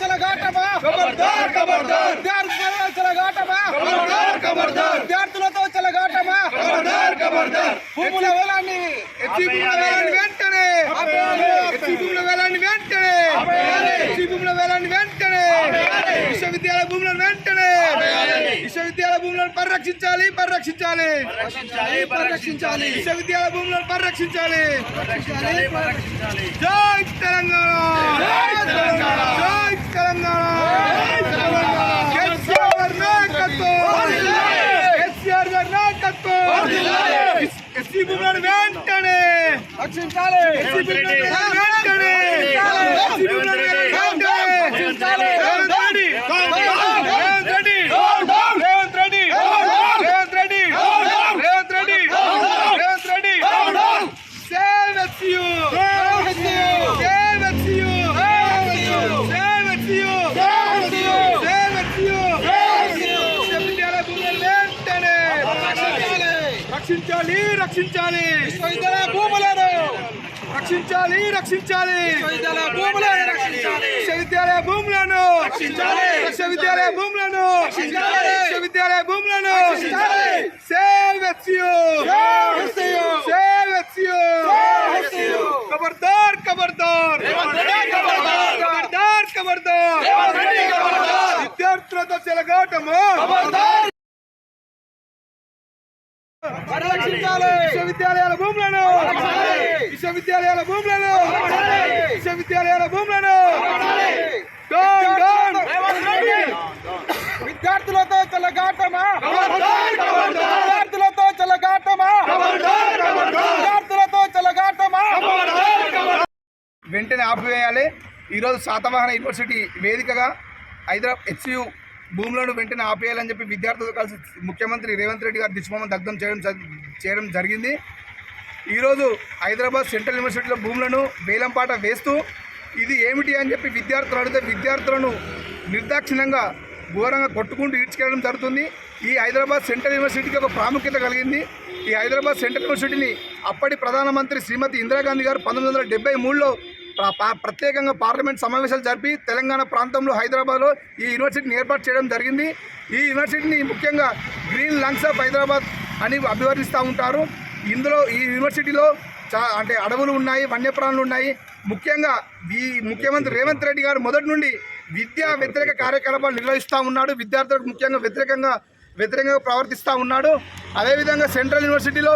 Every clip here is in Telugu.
చెలగాటమా ఖబర్దార్ ఖబర్దార్ విద్యార్థులతో చెలగాటమా ఖబర్దార్ ఖబర్దార్ విద్యార్థులతో చెలగాటమా ఖబర్దార్ ఖబర్దార్ భూముల వేలాన్ని ఎస్సీ భూముల వేలాన్ని వెంటనే ఎస్సీ భూముల వేలాన్ని వెంటనే ఎస్సీ భూముల వేలాన్ని వెంటనే విశ్వవిద్యాలయ భూములను వెంటనే విశ్వవిద్యాలయ భూములను పరిరక్షించాలి పరిరక్షించాలి. పరిరక్షించాలి విశ్వవిద్యాలయ భూములను పరిరక్షించాలి. జై తెలంగాణ! జై తెలంగాణ! కేసీఆర్ నాయకత్వం! కేసీఆర్ గారి నాయకత్వం ఎస్సీ భూములను వెంటనే! రక్షించాలి! వెంటనే Revanth Reddy Revanth Reddy Revanth Reddy Revanth Reddy Revanth Reddy Revanth Reddy save SU save SU save SU save SU save SU విశ్వవిద్యాలయ భూములను వెంటనే రక్షించాలి రక్షించాలి విశ్వవిద్యాలయ భూములను రక్షించాలి రక్షించాలి విశ్వవిద్యాలయ భూములను రక్షించాలి విశ్వవిద్యాలయ భూములను రక్షించాలి. విశ్వవిద్యాలయ భూములను రక్షించాలి. విశ్వవిద్యాలయ భూములను రక్షించాలి. Save SU save SU. Save SU save SU. ఖబర్దార్ ఖబర్దార్ రేవంత్ రెడ్డి ఖబర్దార్. ఖబర్దార్ ఖబర్దార్ రేవంత్ రెడ్డి ఖబర్దార్. విద్యార్థులతో చెలగాటము ఖబర్దార్. విశ్వవిద్యాలయాల భూములను. విశ్వవిద్యాలయాల భూములను. విశ్వవిద్యాలయాల భూములను. విద్యార్థులతో ఖబర్దార్. విద్యార్థులతో ఖబర్దార్. విద్యార్థులతో చెలగాటమా? వెంటనే ఆపివేయాలి. ఈరోజు శాతవాహన యూనివర్సిటీ వేదికగా హైదరాబాద్ హెచ్యు భూములను వెంటనే ఆపేయాలని చెప్పి విద్యార్థులతో కలిసి ముఖ్యమంత్రి రేవంత్ రెడ్డి గారు దిష్మం దగ్ధం చేయడం చేయడం జరిగింది. ఈరోజు హైదరాబాద్ సెంట్రల్ యూనివర్సిటీలో భూములను వేలంపాట వేస్తూ ఇది ఏమిటి అని చెప్పి విద్యార్థులు అడిగితే విద్యార్థులను నిర్దాక్షిణ్యంగా ఘోరంగా కొట్టుకుంటూ ఈడ్చుకెళ్ళడం జరుగుతుంది. ఈ హైదరాబాద్ సెంట్రల్ యూనివర్సిటీకి ఒక ప్రాముఖ్యత కలిగింది. ఈ హైదరాబాద్ సెంట్రల్ యూనివర్సిటీని అప్పటి ప్రధానమంత్రి శ్రీమతి ఇందిరాగాంధీ గారు పంతొమ్మిది వందల డెబ్బై మూడులో ప్రత్యేకంగా పార్లమెంట్ సమావేశాలు జరిపి తెలంగాణ ప్రాంతంలో హైదరాబాద్లో ఈ యూనివర్సిటీని ఏర్పాటు చేయడం జరిగింది. ఈ యూనివర్సిటీని ముఖ్యంగా గ్రీన్ లంగ్స్ ఆఫ్ హైదరాబాద్ అని అభివర్ణిస్తూ ఉంటారు. ఇందులో ఈ యూనివర్సిటీలో చా అంటే అడవులు ఉన్నాయి వన్యప్రాణులు ఉన్నాయి. ముఖ్యంగా ఈ ముఖ్యమంత్రి రేవంత్ రెడ్డి గారు మొదటి నుండి విద్యా వ్యతిరేక కార్యకలాపాలు నిర్వహిస్తూ ఉన్నాడు. విద్యార్థులకు ముఖ్యంగా వ్యతిరేకంగా వ్యతిరేకంగా ప్రవర్తిస్తూ ఉన్నాడు. అదేవిధంగా సెంట్రల్ యూనివర్సిటీలో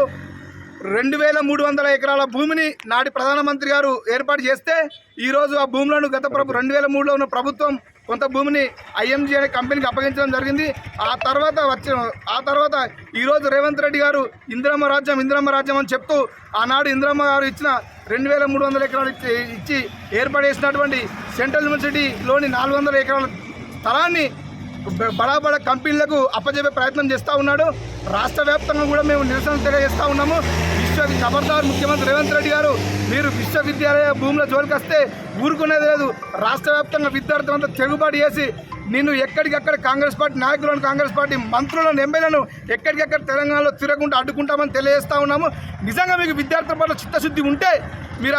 రెండు వేల మూడు వందల ఎకరాల భూమిని నాటి ప్రధానమంత్రి గారు ఏర్పాటు చేస్తే ఈరోజు ఆ భూములను గత ప్రభు రెండు వేల మూడులో ఉన్న ప్రభుత్వం కొంత భూమిని ఐఎంజీ అనే కంపెనీకి అప్పగించడం జరిగింది. ఆ తర్వాత వచ్చిన ఆ తర్వాత ఈరోజు రేవంత్ రెడ్డి గారు ఇందిరమ్మ రాజ్యం ఇందిరమ్మ రాజ్యం అని చెప్తూ ఆనాడు ఇందిరమ్మ గారు ఇచ్చిన రెండు వేల మూడు వందల ఎకరాలు ఇచ్చి ఇచ్చి ఏర్పాటు చేసినటువంటి సెంట్రల్ యూనివర్సిటీలోని నాలుగు వందల ఎకరాల స్థలాన్ని బడా బడా కంపెనీలకు అప్పజెప్పే ప్రయత్నం చేస్తూ ఉన్నాడు. రాష్ట్ర వ్యాప్తంగా కూడా మేము నిరసన తెలియజేస్తూ ఉన్నాము. విశ్వ ఖబర్దార్ ముఖ్యమంత్రి రేవంత్ రెడ్డి గారు మీరు విశ్వవిద్యాలయ భూముల జోలికి వస్తే ఊరుకునేది లేదు. రాష్ట్ర వ్యాప్తంగా విద్యార్థులంతా తిరుగుబాటు చేసి నిన్ను ఎక్కడికక్కడ కాంగ్రెస్ పార్టీ నాయకులను కాంగ్రెస్ పార్టీ మంత్రులను ఎమ్మెల్యేలను ఎక్కడికక్కడ తెలంగాణలో తిరగకుండా అడ్డుకుంటామని తెలియజేస్తా ఉన్నాము. నిజంగా మీకు విద్యార్థుల పట్ల చిత్తశుద్ధి ఉంటే మీరు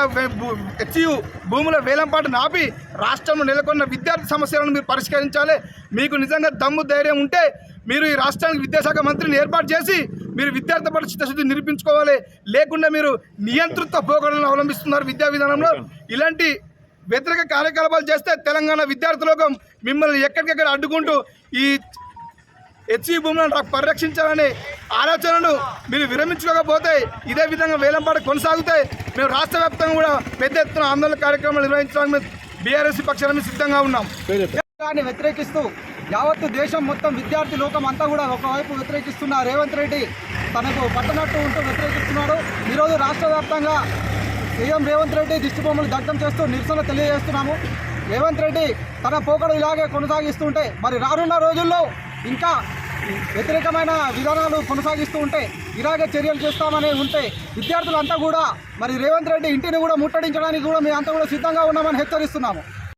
హెచ్యు భూముల వేలంపాటు నాపి రాష్ట్రంలో నెలకొన్న విద్యార్థి సమస్యలను మీరు పరిష్కరించాలి. మీకు నిజంగా దమ్ము ధైర్యం ఉంటే మీరు ఈ రాష్ట్రానికి విద్యాశాఖ మంత్రిని ఏర్పాటు చేసి మీరు విద్యార్థి పట్ల చిత్తశుద్ధి నిరూపించుకోవాలి. లేకుండా మీరు నియంతృత్వ పోకడలను అవలంబిస్తున్నారు విద్యా విధానంలో. ఇలాంటి వ్యతిరేక కార్యకలాపాలు చేస్తే తెలంగాణ విద్యార్థులకు మిమ్మల్ని ఎక్కడికెక్కడ అడ్డుకుంటూ ఈ హెచ్ఈ భూములను పరిరక్షించాలనే ఆలోచనను మీరు విరమించుకోకపోతే ఇదే విధంగా వేలంపాట కొనసాగితే మేము రాష్ట్ర వ్యాప్తంగా కూడా పెద్ద ఎత్తున ఆందోళన కార్యక్రమాలు నిర్వహించడానికి బీఆర్ఎస్ పక్షాల సిద్ధంగా ఉన్నాం. దాన్ని వ్యతిరేకిస్తూ యావత్తు దేశం మొత్తం విద్యార్థి లోకం అంతా కూడా ఒకవైపు వ్యతిరేకిస్తున్న రేవంత్ రెడ్డి తనకు పట్టనట్టు ఉంటూ వ్యతిరేకిస్తున్నాడు. ఈరోజు రాష్ట్ర వ్యాప్తంగా సీఎం రేవంత్ రెడ్డి దిష్టిబొమ్మలు దగ్ధం చేస్తూ నిరసన తెలియజేస్తున్నాము. రేవంత్ రెడ్డి తన పోకడు ఇలాగే కొనసాగిస్తుంటే మరి రానున్న రోజుల్లో ఇంకా వ్యతిరేకమైన విధానాలు కొనసాగిస్తూ ఉంటే ఇలాగే చర్యలు చేస్తామని ఉంటే విద్యార్థులంతా కూడా మరి రేవంత్ రెడ్డి ఇంటిని కూడా ముట్టడించడానికి కూడా మేము అంతా కూడా సిద్ధంగా ఉన్నామని హెచ్చరిస్తున్నాము.